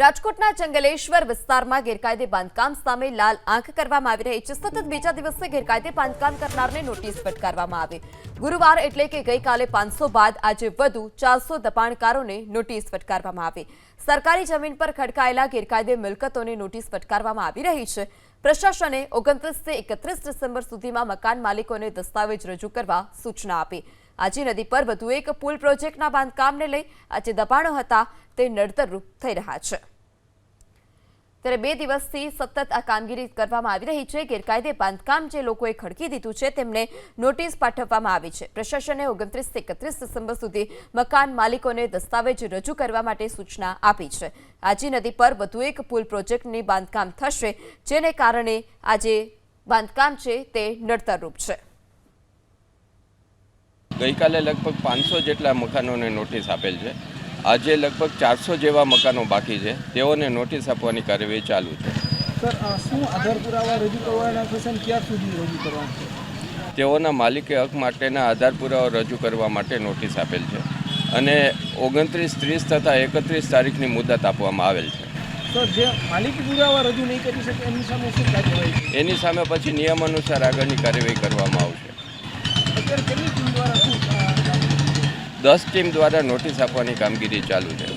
રાજકોટના જંગલેશ્વર વિસ્તારમાં ગેરકાયદે બાંધકામ સામે લાલ આંખ કરવામાં આવી રહી છે. સતત બીજા દિવસે ગેરકાયદે બાંધકામ કરનારને નોટિસ ફટકારવામાં આવી. ગુરુવાર એટલે કે ગઈકાલે પાંચસો બાદ આજે વધુ ચારસો દબાણકારોને નોટિસ ફટકારવામાં આવી. સરકારી જમીન પર ખડકાયેલા ગેરકાયદે મિલકતોને નોટિસ ફટકારવામાં આવી રહી છે. પ્રશાસને ઓગણત્રીસથી એકત્રીસ ડિસેમ્બર સુધીમાં મકાન માલિકોને દસ્તાવેજ રજૂ કરવા સૂચના આપી. આજી નદી પર વધુ એક પુલ પ્રોજેક્ટના બાંધકામને લઈ આજે દબાણો હતા તે નડતરરૂપ થઈ રહ્યા છે. ત્યારે બે દિવસથી સતત આ કામગીરી કરવામાં આવી રહી છે. ગેરકાયદે બાંધકામ જે લોકોએ ખડકી દીધું છે તેમને નોટિસ પાઠવવામાં આવી છે. પ્રશાસને ઓગણત્રીસ એકત્રીસ ડિસેમ્બર સુધી મકાન માલિકોને દસ્તાવેજ રજૂ કરવા માટે સૂચના આપી છે. આજી નદી પર વધુ એક પુલ પ્રોજેક્ટની બાંધકામ થશે, જેને કારણે આજે બાંધકામ છે તે નડતરરૂપ છે. ગઈકાલે લગભગ પાંચસો જેટલા મકાનોને નોટિસ આપેલ છે. આજે લગભગ ચારસો જેવા મકાનો બાકી છે. તેઓને નોટિસ આપવાની કાર્યવાહી ચાલુ છે. સર શું આધાર પુરાવા રજૂ કરવાના થશે ક્યાં સુધી રજૂ કરવાના તેઓના માલિકે હક માટેના આધાર પુરાવા રજૂ કરવા માટે નોટિસ આપેલ છે. અને ઓગણત્રીસ ત્રીસ તથા એકત્રીસ તારીખની મુદત આપવામાં આવેલ છે. તો જે માલિકી પુરાવા રજૂ નહીં કરી શકે એમની સામે શું કાર્યવાહી છે? એની સામે પછી નિયમ અનુસાર આગળની કાર્યવાહી કરવામાં આવશે અત્યારે કેટલી ટીમ દ્વારા શું અ, કામગીરી છે? દસ ટીમ દ્વારા નોટિસ આપવાની કામગીરી ચાલુ છે.